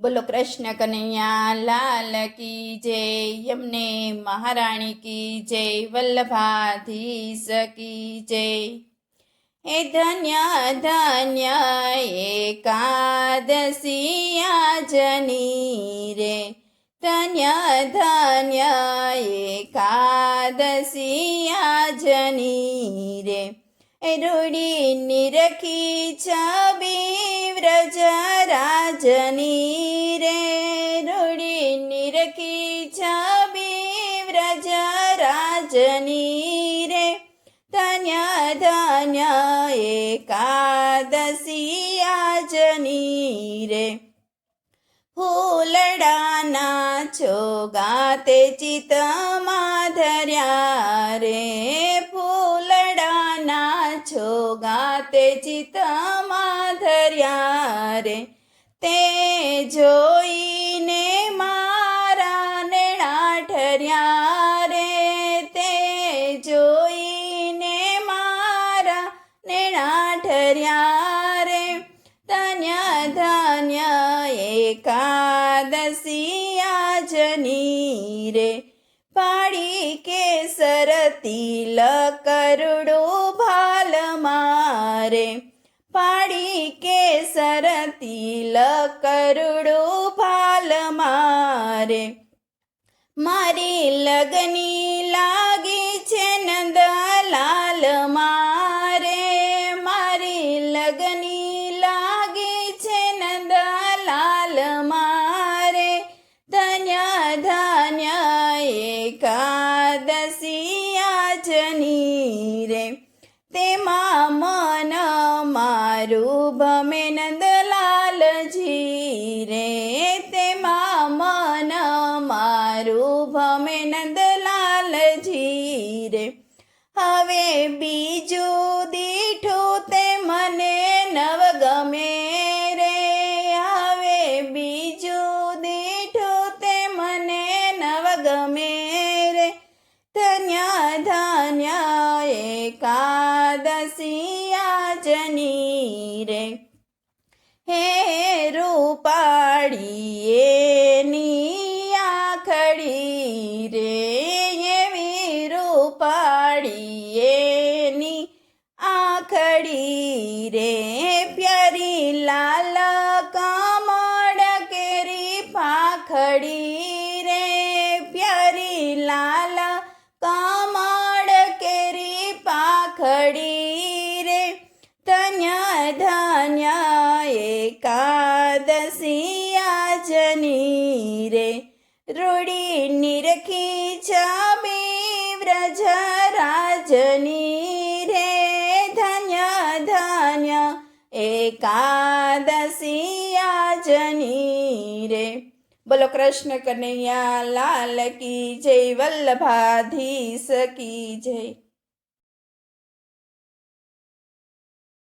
બોલો કૃષ્ણ કનૈયા, લાલ કી જય, યમને મહારાણી કી જય, વલ્લભાધીશ કી જય. હે ધન્ય ધન્ય, એકાદશી આજની રે. ધન્ય ધન્ય, એકાદશી આજની રે. રૂડી નિરખી છબી વ્રજ રાજની રાજની રે ધન્ય ધન્ય એકાદશી આજની રે ફૂલડાના છોગાતે ચિતમાં ધર્યા રે ફૂલડાના છોગાતે ચિતમાં ધર્યા રે તે જોઈને મારા નેણા ઠર્યા ઠર્યા રે ધન્ય ધન્ય એકાદશી આજની રે પાડી કે તિલક કરુડો ભાલ મારે પાડી કે તિલક કરુડો ભાલ મારે મારી લગની મારું ભમે નંદલાલજી રે તેમાં મન મારું ભમે નંદલાલજી રે. હવે બીજું દીઠું તે મને નવ ગમે રે. હવે બીજું દીઠું તે મને નવ ગમે રે. ધન્ય ધન્ય એકાદશી આજની રે હે રૂપાળીએ ની આખડી રે એવી રૂપાળીએ ની આખડી રે. પ્યારી લાલ કમળ કેરી પાખડી રે. પ્યારી લાલ કમળ કેરી પાખડી આજની રે રૂડી નિરખી છબી વ્રજ રાજની રે. ધન્ય ધન્ય એકાદશી આજની રે. બોલો કૃષ્ણ કનૈયા, લાલ કી જય, વલ્લભાધીશ કી જય.